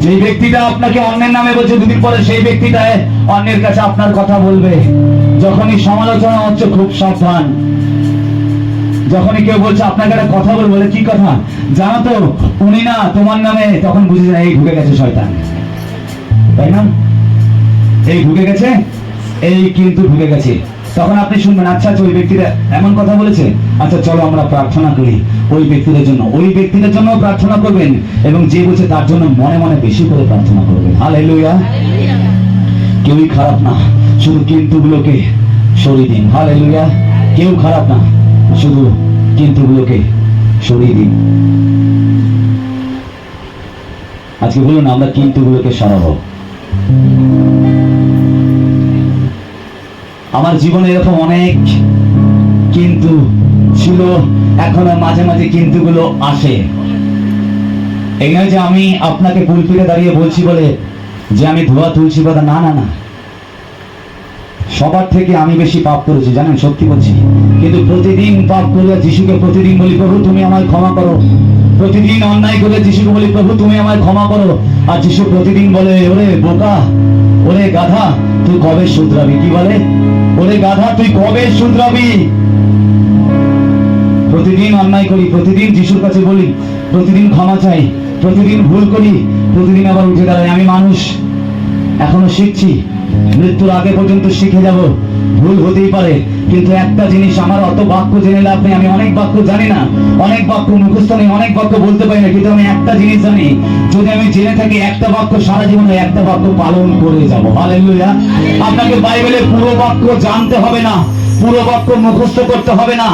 যে ব্যক্তিটা আপনাকে অন্যের নামে বলছে, দুদিন পরে সেই ব্যক্তিটা অন্যের কাছে আপনার কথা বলবে। যখনই সমালোচনা হচ্ছে, খুব সাবধান। যখনই কেউ বলছে আপনাকে একটা কথা বলব, বলে কি কথা? জানো তো, উনি না তোমার নামে তখন বুঝে যায়, এই ঢুকে গেছে শয়তান। তাই না? এই ঢুকে গেছে? এই কিন্তু ঢুকে গেছে। তখন আপনি শুনবেন আচ্ছা আচ্ছা ওই ব্যক্তিরা এমন কথা বলেছে। আচ্ছা চলো আমরা প্রার্থনা করি। ওই ব্যক্তিদের জন্য, ওই ব্যক্তিদের জন্য প্রার্থনা করবেন এবং যে বলছে তার জন্য মনে মনে বেশি করে প্রার্থনা করবেন। হালেলুয়া। কেউই খারাপ না, শুধু কিন্তুগুলোকে সরিয়ে দিন। হালেলুয়া। কেউ খারাপ না, শুধু কিন্তুগুলোকে সরিয়ে দিন। আজকে বলুন, আমরা কিন্তুগুলোকে সরাবো। আমার জীবনে এরকম অনেক কিন্তু ছিল, এখনও মাঝে মাঝে কিন্তুগুলো আসে। এই নয় যে আমি আপনাকে পুলপিটে দাঁড়িয়ে বলছি বলে যে আমি ধোয়া তুলছি কথা না না না। সবার থেকে আমি বেশি পাপ করেছি, জানেন, সত্যি বলছি। কিন্তু প্রতিদিন পাপ করে যিশুকে প্রতিদিন বলি, প্রভু, তুমি আমায় ক্ষমা করো। প্রতিদিন অন্যায় করে যিশুকে বলি, প্রভু, তুমি আমায় ক্ষমা করো। আর যিশু প্রতিদিন বলে, ওরে বোকা, ওরে গাধা, তুই কবে শুধরাবি? কি বলে? ওরে গাধা, তুই কবে শুধরাবি? প্রতিদিন অন্যায় করি, প্রতিদিন যিশুর কাছে বলি, প্রতিদিন ক্ষমা চাই, প্রতিদিন ভুল করি, প্রতিদিন আবার উঠে দাঁড়াই। আমি মানুষ, এখনও শিখছি, মৃত্যুর আগে পর্যন্ত শিখে যাব। ভুল হতেই পারে। কিন্তু একটা জিনিস আমার অত বাক্য জেনে লাভ নেই, আমি অনেক বাক্য জানি না, অনেক বাক্য মুখস্থ নেই, অনেক বাক্য বলতে পারি না, কিন্তু আমি একটা জিনিস জানি, যদি আমি জেনে থাকি একটা বাক্য সারা জীবনে একটা বাক্য পালন করে যাব। হালেলুয়া আপনাকে বাইবেলের পুরো বাক্য জানতে হবে না, পুরো বাক্য মুখস্থ করতে হবে না।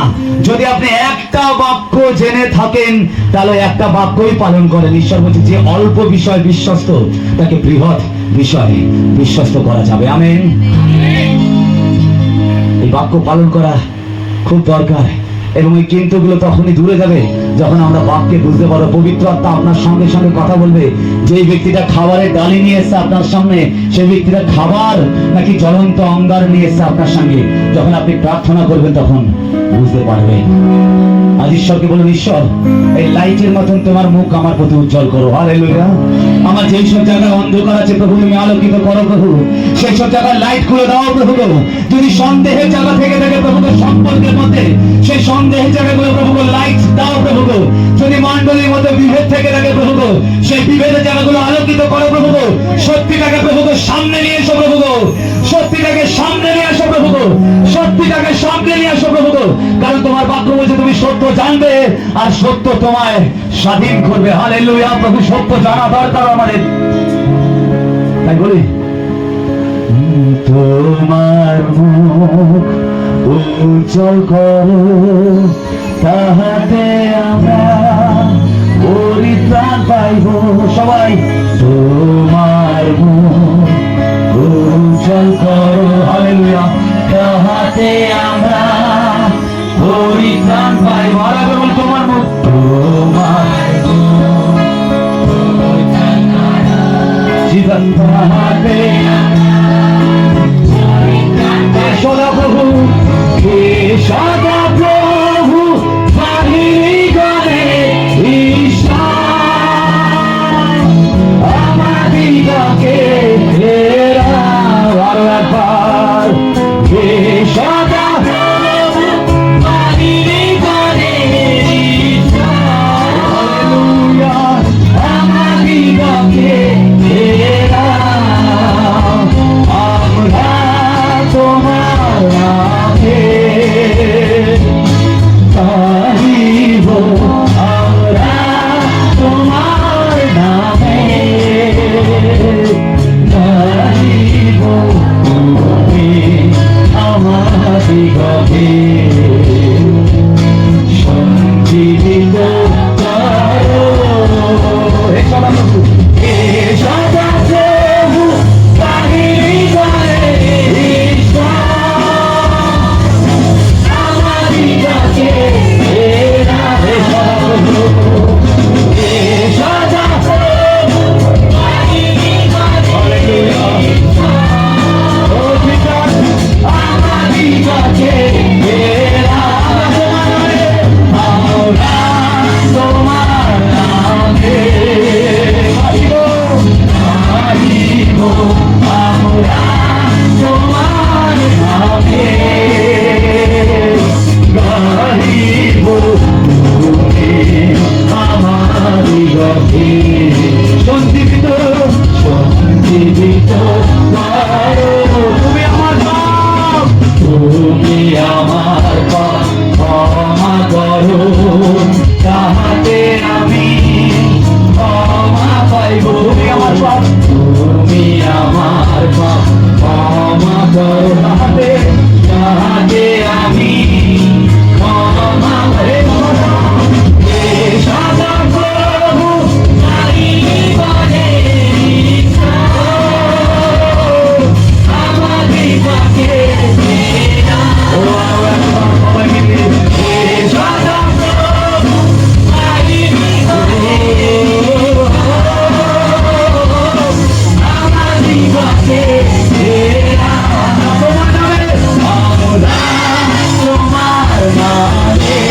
যদি আপনি একটা বাক্য জেনে থাকেন, তাহলে একটা বাক্যই পালন করেন। ঈশ্বর বলছে, যে অল্প বিষয় বিশ্বস্ত, তাকে বৃহৎ বিষয় বিশ্বস্ত করা যাবে। আমেন বাক্য পালন করা খুব দরকার। এবং এই কিন্তুগুলো তখনই দূরে যাবে যখন আমরা বাক্যে বুঝতে পারব, পবিত্র আত্মা আপনার সঙ্গে সঙ্গে কথা বলবে। যেই ব্যক্তিটা খাবারের ডালি নিয়ে এসছে আপনার সামনে, সেই ব্যক্তিটা খাবার নাকি জ্বলন্ত অঙ্গার নিয়ে এসছে আপনার সঙ্গে। যখন আপনি প্রার্থনা করবেন তখন বুঝতে পারবেন। আজ ঈশ্বরকে বলুন, ঈশ্বর, এই লাইটের মতন তোমার মুখ আমার প্রতি উজ্জ্বল করো। হালেলুয়া আমার যেই সব জায়গায় অন্ধকার আছে প্রভু, তুমি আলোকিত করো প্রভু। সেই সব জায়গায় লাইট খুলে দাও প্রভু। যদি সন্দেহের জায়গা থেকে থাকে প্রভু সম্পর্কের মধ্যে, সেই সন্দেহের জায়গাগুলো প্রভু লাইট দাও প্রভু যদি মন্ডলীর মধ্যে বিভেদ থেকে থাকে প্রভু সেই বিভেদের জায়গাগুলো আলোকিত করো প্রভু সত্যিটাকে প্রভু সামনে নিয়ে এসো প্রভু। সত্যিটাকে সামনে নিয়ে আসো প্রভু সত্যিটাকে সামনে নিয়ে আসো প্রভু কারণ তোমার বাক্য বলছে সত্য জানবে আর সত্য তোমায় স্বাধীন করবে। হালে হালেলুয়া প্রভু, সত্য জানা দরকার আমাদের। তাই বলি তোমার উজ্জ্বল করো, তাহাতে আমরা পরিত্রাণ পাইব। সবাই, তোমার উজ্জ্বল করো হালেলুয়া তাহাতে আমরা Yeah.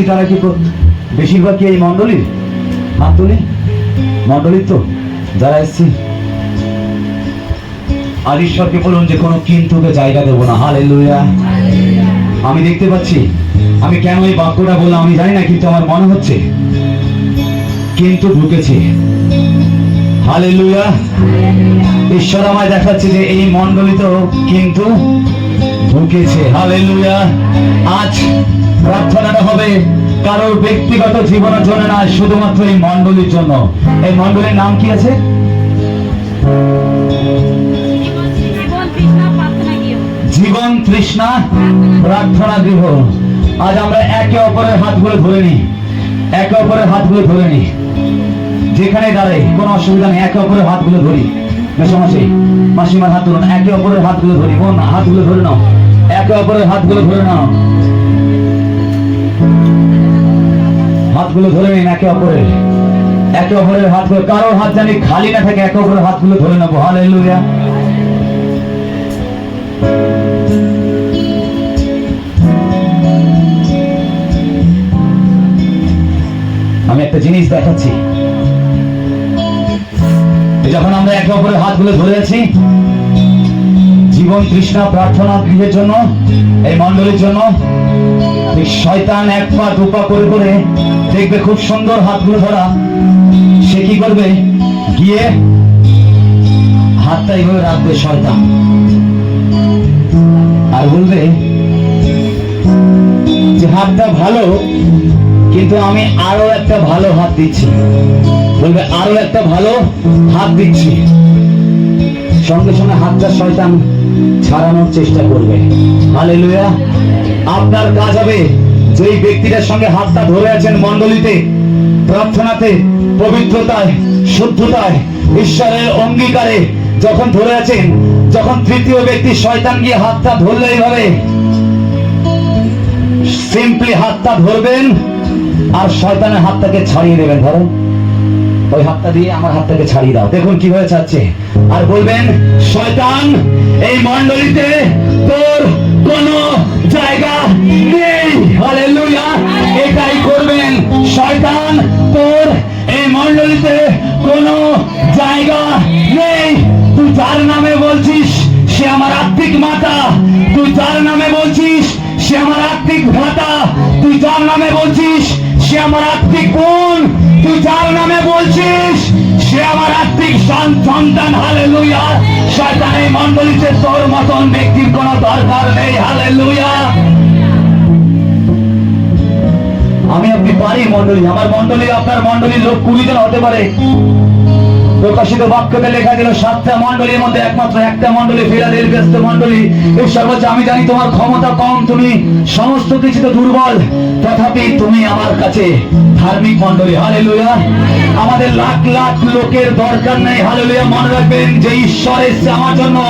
এসছি তারা কি বেশিরভাগ কি এই মন্ডলীর হাত তুলি তো যারা এসছি। আর ঈশ্বরকে বলুন যে কোনো কিন্তুকে জায়গা দেবো না। হালেলুয়া। আমি দেখতে পাচ্ছি আমি কেন এই বাক্যটা বললাম আমি জানি না কিন্তু আমার মনে হচ্ছে কিন্তু ঢুকেছে। হালে হালেলুয়া। ঈশ্বর আমায় দেখাচ্ছে যে এই মন্ডলিতেও কিন্তু ঢুকেছে হালেলুয়া আজ প্রার্থনাটা হবে কারোর ব্যক্তিগত জীবনের জন্য না, শুধুমাত্র এই মন্ডলীর জন্য। এই মন্ডলীর নাম কি আছে? জীবন তৃষ্ণা প্রার্থনা গৃহ। আজ আমরা একে অপরের হাতগুলো ধরে নিই। একে অপরের হাতগুলো ধরে নিই। যেখানে দাঁড়াই, কোনো অসুবিধা নেই, একে অপরের হাতগুলো ধরি। মেশামাসি মাসিমার হাত ধরুন, একে অপরের হাতগুলো ধরি, বোন, হাতগুলো ধরে নাও, একে অপরের হাতগুলো ধরে নাও। হাতগুলো ধরে নিন একে অপরের একে অপরের হাতগুলো, কারোর হাত জানি খালি না থাকে, একে অপরের হাতগুলো ধরে নেব। হালেলুয়া। আমি একটা জিনিস দেখাচ্ছি। যখন আমরা একে অপরের হাতগুলো ধরে আছি, জীবন তৃষ্ণা প্রার্থনা গৃহের জন্য, এই মন্ডলীর জন্য শয়তান এক পা দু পা করে করে দেখবে খুব সুন্দর হাতগুলো ধরা। সে কি করবে? গিয়ে হাতটা এইভাবে রাখবে শয়তান। আর বলবে যে হাতটা ভালো কিন্তু আমি আরও একটা ভালো হাত দিচ্ছি। বলবে, আরও একটা ভালো হাত দিচ্ছি। সঙ্গে সঙ্গে হাতটা শয়তান ছাড়ানোর চেষ্টা করবে। হালেলুয়া। আপনার কাজ হবে যেই ব্যক্তিটার সঙ্গে হাতটা ধরে আছেন মণ্ডলীতে, প্রার্থনাতে, পবিত্রতায়, শুদ্ধতায়, ঈশ্বরের অঙ্গীকারে যখন ধরে আছেন, যখন তৃতীয় ব্যক্তি শয়তান গিয়ে হাতটা ধরলেই হবে। সিম্পলি হাতটা ধরবেন আর শয়তানের হাতটাকে ছাড়িয়ে দেবেন ধরো ওই হাতটা দিয়ে আমার হাতটাকে ছাড়িয়ে দাও। দেখুন কি হয়ে যাচ্ছে আর বলবেন, শয়তান, এই মন্ডলিতে তোর কোনো জায়গা নেই। হালেলুয়া। এটাই করবেন। শয়তান, তোর এই মন্ডলিতে কোনো জায়গা নেই। তুই যার নামে বলছিস, সে আমার আত্মিক মাতা। তুই যার নামে বলছিস, সে আমার আত্মিক ভ্রাতা। তুই যার নামে বলছিস সে আমার আত্মিক বোন। তুই যার নামে বলছিস, সে আমার আত্মিক সন্তান। হালে লুইয়া শয়তান এই মন্ডলীতে তোর মতন ব্যক্তির কোনো দরকার নেই। হালে লুইয়া আমি আপনি পারি মন্ডলী। আমার মন্ডলী আপনার মন্ডলী লোক কুড়ি জন হতে পারে। প্রকাশিত বাক্যতে লেখা ছিল সাতটা মন্ডলীর মধ্যে একমাত্র একটা মন্ডলী ফিরাদের ব্যস্ত মন্ডলী ঈশ্বর বলছে আমি জানি তোমার ক্ষমতা কম, তুমি সমস্ত কিছুতে দুর্বল। তথাপি তুমি আমার কাছে ধার্মিক মন্ডলী হালেলুয়া। আমাদের লাখ লাখ লোকের দরকার নেই। হালেলুয়া, মনে রাখবেন যে ঈশ্বর এসছে আমার জন্য।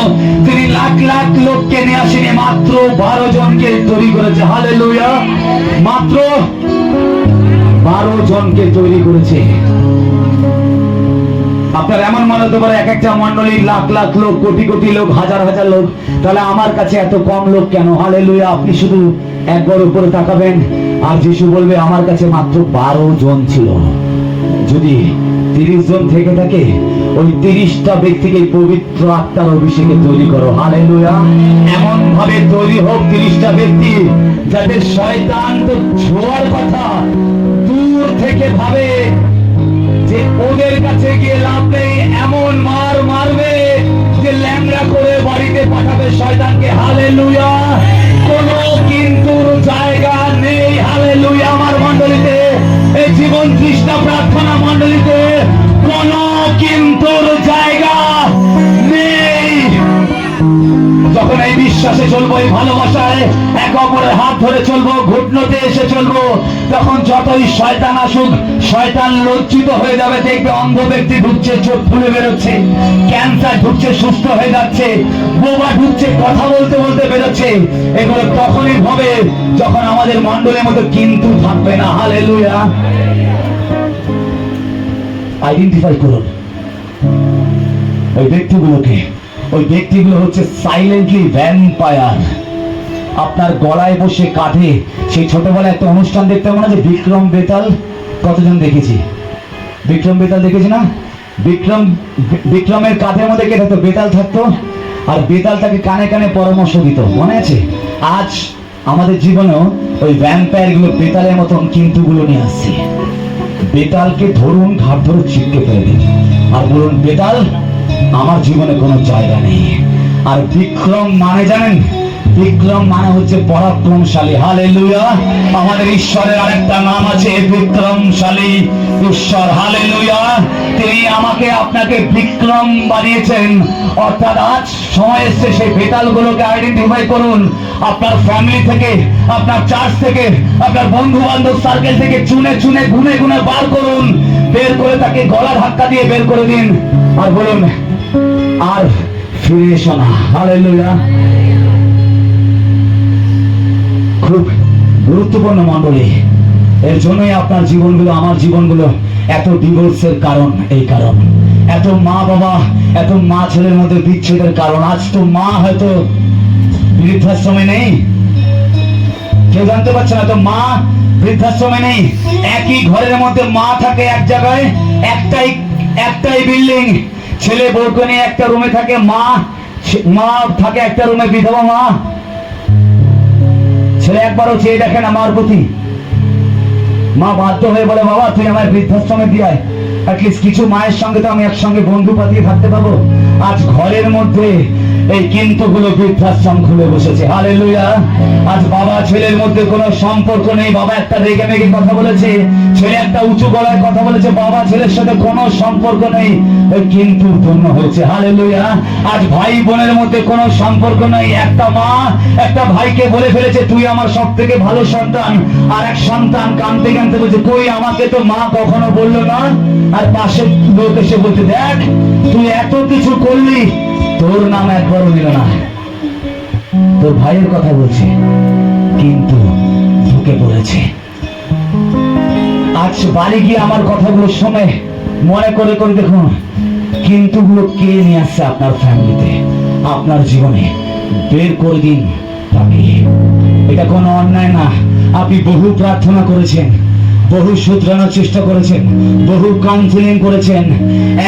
তিনি লাখ লাখ লোককে নিয়ে আসেনি, মাত্র বারো জনকে তৈরি করেছে। হালেলুয়া। মাত্র বারো জনকে তৈরি করেছে। আপনার এমন মনে হতে পারে এক একটা মন্ডলী লাখ লাখ লোক, কোটি কোটি লোক, হাজার হাজার লোক। তাহলে আমার কাছে এত কম লোক কেন? হালে আপনি শুধু একবার উপরে তাকাবেন। আর যিশু বলবে, আমার কাছে মাত্র বারো জন ছিল। যদি তিরিশ জন থেকে থাকে, ওই তিরিশটা ব্যক্তিকে পবিত্র আত্মার অভিষেকে তৈরি করো। হালে এমন ভাবে তৈরি হোক তিরিশটা ব্যক্তি যাতে শয়তান তো ছোঁয়ার কথা, দূর থেকে ভাবে। ওদের কাছে গিয়ে লাভ নেই, এমন মার মারবে যে ল্যাংড়া করে বাড়িতে পাঠাবে শয়তানকে। হালে লুয়া কোন কিন্তু জায়গা নেই হালে লুয়া আমার মন্ডলীতে এই জীবন কৃষ্ণ প্রার্থনা মন্ডলীতে কোন কিন্তু জায়গা যখন এই বিশ্বাসে চলবো, এই ভালোবাসায় এক অপরের হাত ধরে চলবো, ঘুটনোতে এসে চলবো, তখন যতই শয়তান আসুক, শয়তান লজ্জিত হয়ে যাবে, দেখবে অন্ধ ব্যক্তি ঢুকছে, চোখ ফুলে বেরোচ্ছে, ক্যান্সার ঢুকছে, সুস্থ হয়ে যাচ্ছে, বোবা ঢুকছে, কথা বলতে বলতে বেরোচ্ছে। এগুলো তখনই হবে যখন আমাদের মন্ডলের মতো কিন্তু থাকবে না। হালে লুয়া আইডেন্টিফাই করুন। ওই ব্যক্তিগুলোকে ওই ব্যক্তিগুলো হচ্ছে সাইলেন্টলি ভ্যাম্পায়ার আপনার গলায় বসে কাঁধে সেই ছোটবেলায় একটা অনুষ্ঠান দেখতে মনে আছে বিক্রম বেতাল? কতজন দেখেছি? বিক্রম বেতাল দেখেছি না? বিক্রম, বিক্রমের কাঁধের মধ্যে কে থাকতো? বেতাল থাকতো। আর বেতাল তাকে কানে কানে পরামর্শ দিত। মনে আছে? আজ আমাদের জীবনেও ওই ভ্যাম্পায়ারগুলো বেতালের মতন কিন্তু গুলো নিয়ে আসছে। বেতালকে ধরুন ঘাট ধরে ছিটকে ফেলে দিন আর বলুন, বেতাল আমার জীবনে কোনো জায়গা নেই। আর বিক্রম মানে জানেন? বিক্রম মানে হচ্ছে পরাক্রমশালী। হালেলুয়া! আমাদের ঈশ্বরের আরেকটা নাম আছে বিক্রমশালী। ঈশ্বর, হালেলুয়া! তিনি আমাকে, আপনাকে বিক্রম বানিয়েছেন। অর্থাৎ আজ সময় এসছে সেই বেতালগুলোকে আইডেন্টিফাই করুন। আপনার ফ্যামিলি থেকে, আপনার চার্চ থেকে, আপনার বন্ধু বান্ধব সার্কেল থেকে চুনে চুনে, গুনে গুনে বার করুন। বের করে তাকে গলা ধাক্কা দিয়ে বের করে দিন। আর বলুন আর ফিরে এসো না। হালেলুয়া। খুব গুরুত্বপূর্ণ মণ্ডলী। এর জন্যই আপনার জীবনগুলো, আমার জীবনগুলো এত ডিভোর্সের কারণ, এই কারণ। এত মা বাবা, এত মা ছেলের মধ্যে বিচ্ছেদের কারণ। আজ তো মা হয়তো বৃদ্ধাশ্রমে নেই। কেউ জানতে পারছে না, তো মা বৃদ্ধাশ্রমে নেই। একই ঘরের মধ্যে মা থাকে এক জায়গায়, একটাই একটাই বিল্ডিং ছেলে বউকে নিয়ে একটা রুমে থাকে, মা মা থাকে একটা রুমে, বিধবা মা। ছেলে একবারও চেয়ে দেখে না মার প্রতি। মা বাধ্য হয়ে বলে, বাবা, তুই আমার বৃদ্ধাশ্রমে দিয়ে কিছু মায়ের সঙ্গে তো আমি একসঙ্গে বন্ধু পাতিয়ে থাকতে পারব। আজ ঘরের মধ্যে এই কিন্তু গুলো বৃদ্ধাশ্রম খুলে বসেছে। হালে আজ বাবা ছেলের মধ্যে কোনো সম্পর্ক নেই। বাবা একটা রেগে মেগে কথা বলেছে, ছেলে একটা উঁচু গলায় কথা বলেছে, বাবা ছেলের সাথে কোনো সম্পর্ক নেই। কিন্তু জন্য হয়েছে। হালে আজ ভাই বোনের মধ্যে কোনো সম্পর্ক নেই। একটা মা একটা ভাইকে বলে ফেলেছে, তুই আমার সব থেকে ভালো সন্তান। আর এক সন্তান কানতে কানতে বলছে, কই, আমাকে তো মা কখনো বলল না? আর পাশে লোক এসে বলছে, দেখ, তুই এত কিছু করলি তোর নাম একবারও নিল না। তোর ভাইয়ের কথা বলছে, কিন্তু ঢুকে পড়েছে। আজ বাড়ি গিয়ে আমার কথাগুলো শুনে মনে করে করে দেখুন কিন্তু গুলো কে নিয়ে আসছে আপনার ফ্যামিলিতে? আপনার জীবনে বের করে দিন তাকে এটা কোনো অন্যায় না। আপনি বহু প্রার্থনা করেছেন। বহু শুধরানোর চেষ্টা করেছেন, বহু কাউন্সিলিং করেছেন।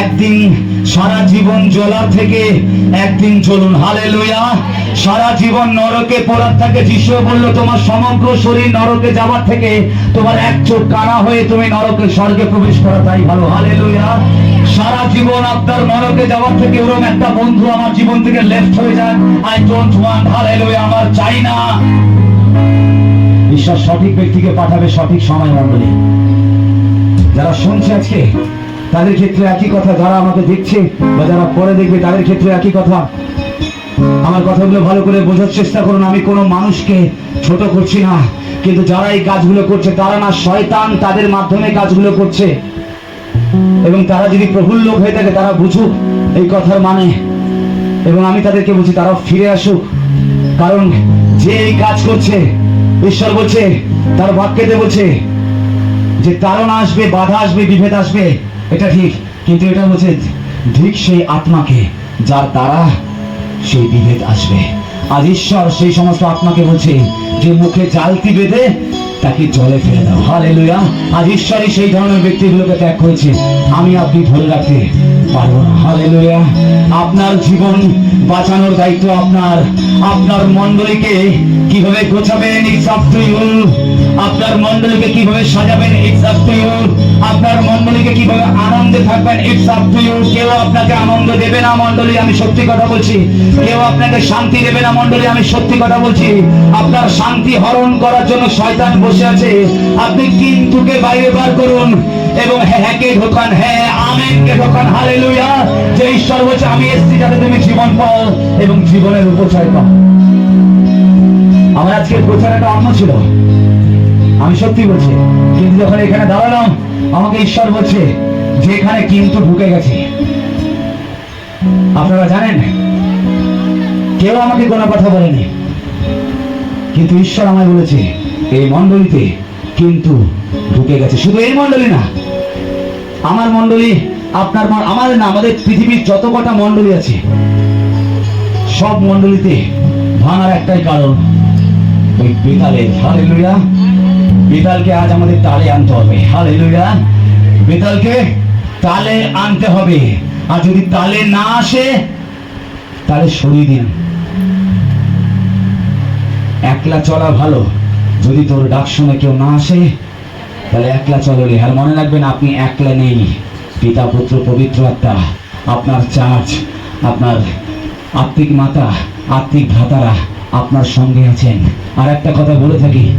একদিন সারা জীবন জ্বলার থেকে একদিন চলুন। হালে লইয়া সারা জীবন নরকে পড়ার থাকে যিশু বলল, তোমার সমগ্র শরীর নরকে যাওয়ার থেকে তোমার এক চোখ কানা হয়ে তুমি নরকে স্বর্গে প্রবেশ করা। তাই ভালো। হালে লইয়া সারা জীবন আপনার নরকে যাওয়ার থেকে ওরকম একটা বন্ধু আমার জীবন থেকে লেফট হয়ে যান আই ডোন্ট ওয়ান্ট হালে লইয়া আমার চাই না। ঈশ্বর সঠিক ব্যক্তিকে পাঠাবে সঠিক সময় মন্ডলী যারা শুনছে আজকে, তাদের ক্ষেত্রে একই কথা, যারা আমাকে দেখছে বা যারা পরে দেখবে, তাদের ক্ষেত্রে একই কথা। আমার কথাগুলো ভালো করে বোঝার চেষ্টা করুন, আমি কোনো মানুষকে ছোট করছি না, কিন্তু যারা এই কাজগুলো করছে, তারা না শয়তান তাদের মাধ্যমে কাজগুলো করছে। এবং তারা যদি প্রফুল্ল লোক হয়ে থাকে, তারা বুঝুক এই কথার মানে। এবং আমি তাদেরকে বলছি তারা ফিরে আসুক। কারণ যে এই কাজ করছে ঈশ্বর বলছে, তার বাক্যেতে বলছে যে তাড়না আসবে, বাধা আসবে, বিভেদ আসবে, এটা ঠিক। কিন্তু এটা বলছে ঠিক সেই আত্মাকে, যার দ্বারা সেই বিভেদ আসবে। আর ঈশ্বর সেই সমস্ত আত্মাকে বলছে যে মুখে জালতি বেঁধে তাকে জলে ফেলে দাও। হালেলুয়া। আজ ঈশ্বরই সেই ধরনের ব্যক্তিগুলোকে ত্যাগ করেছে। আমি আপনি ধরে রাখতে আপনার জীবন বাঁচানোর দায়িত্ব আপনার। আপনার মণ্ডলীকে কীভাবে গোছাবেন ইউ আপনার মণ্ডলীকে কীভাবে সাজাবেন ইউ আপনার মণ্ডলীকে কীভাবে আনন্দে থাকবেন ইউ কেউ আপনাকে আনন্দ দেবে না, মণ্ডলী, আমি সত্যি কথা বলছি। কেউ আপনাকে শান্তি দেবে না, মণ্ডলী, আমি সত্যি কথা বলছি। আপনার শান্তি হরণ করার জন্য শয়তান বসে আছে। আপনি কিন্তুকে বাইরে বার করুন এবং হ্যাঁ কে ঢোকান? হ্যাঁ আমেনকে ঢোকান হালেলুয়া? যে ঈশ্বর বলছে, আমি এসেছি যাতে তুমি জীবন পাও এবং জীবনের উপচয় পাও। আমার আজকের প্রচারটা অন্য ছিল। আমি সত্যি বলছি, কিন্তু যখন এখানে দাঁড়ালাম, আমাকে ঈশ্বর বলছে যে এখানে কিন্তু ঢুকে গেছে। আপনারা জানেন, কেউ আমাকে কোনো কথা বলেনি। কিন্তু ঈশ্বর আমায় বলেছে, এই মণ্ডলীতে কিন্তু ঢুকে গেছে। শুধু এই মন্ডলী না আমার মণ্ডলী, আপনার আমাদের না, আমাদের পৃথিবীর যত কটা মণ্ডলী আছে, সব মণ্ডলীতে ভাঙার একটাই কারণ, ওই বেতালের। হালেলুয়া। বেতালকে আজ আমাদের তালে আনতে হবে। হালেলুয়া। বেতালকে তালে আনতে হবে। আর যদি তালে না আসে তাহলে সরিয়ে দিন। একলা চলা ভালো। যদি তোর ডাক শুনে কেউ না আসে তাহলে একলা চললে আর মনে রাখবেন আপনি একলা নেই। পিতা, পুত্র, পবিত্র আত্মা, আপনার চার্চ আপনার আত্মিক মাতা, আত্মিক ভ্রাতারা আপনার সঙ্গে আছেন। আর একটা কথা বলে থাকি।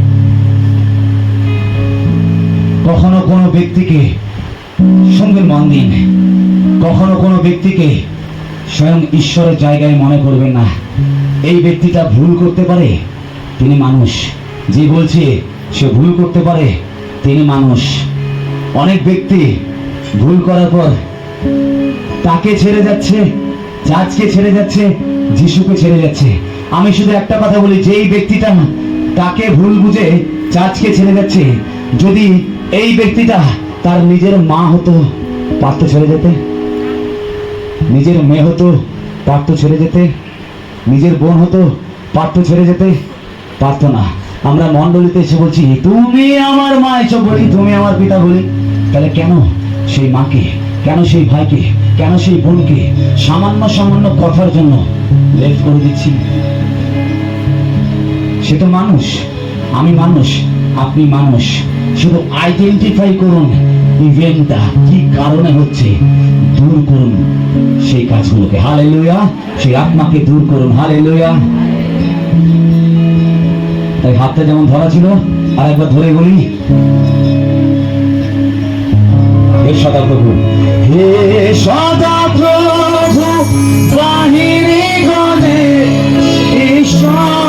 কখনো কোনো ব্যক্তিকে সঙ্গে মন দিন। কখনো কোনো ব্যক্তিকে স্বয়ং ঈশ্বরের জায়গায় মনে করবেন না। এই ব্যক্তিটা ভুল করতে পারে। তিনি মানুষ। যে বলছে সে ভুল করতে পারে। তিনি মানুষ। অনেক ব্যক্তি ভুল করার পর তাকে ছেড়ে যাচ্ছে চার্চকে ছেড়ে যাচ্ছে, যিশুকে ছেড়ে যাচ্ছে। আমি শুধু একটা কথা বলি, যেই ব্যক্তিটা তাকে ভুল বুঝে চার্চকে ছেড়ে যাচ্ছে, যদি এই ব্যক্তিটা তার নিজের মা হতো পারতো ছেড়ে যেতে, নিজের মেয়ে হতো পারতো ছেড়ে যেতে, নিজের বোন হতো পারতো ছেড়ে যেতে পারতো না। আমরা মণ্ডলীতে এসে বলছি তুমি আমার মা, এসব বলি, তুমি আমার পিতা বলি। তাহলে কেন সেই মাকে, কেন সেই ভাইকে, কেন সেই বোনকে সামান্য সামান্য কথার জন্য লেফট করে দিচ্ছি? সে তো মানুষ, আমি মানুষ, আপনি মানুষ। শুধু আইডেন্টিফাই করুন ইভেন্টটা কি কারণে হচ্ছে, দূর করুন সেই কাজগুলোকে। হালে লইয়া সেই আত্মাকে দূর করুন। হালে লইয়া তাই হাতটা যেমন ধরা ছিল, আর একবার ধরে বলি হে সদা প্রভু। হে সদা প্রভু বাহিনী গণে ঈশ্বর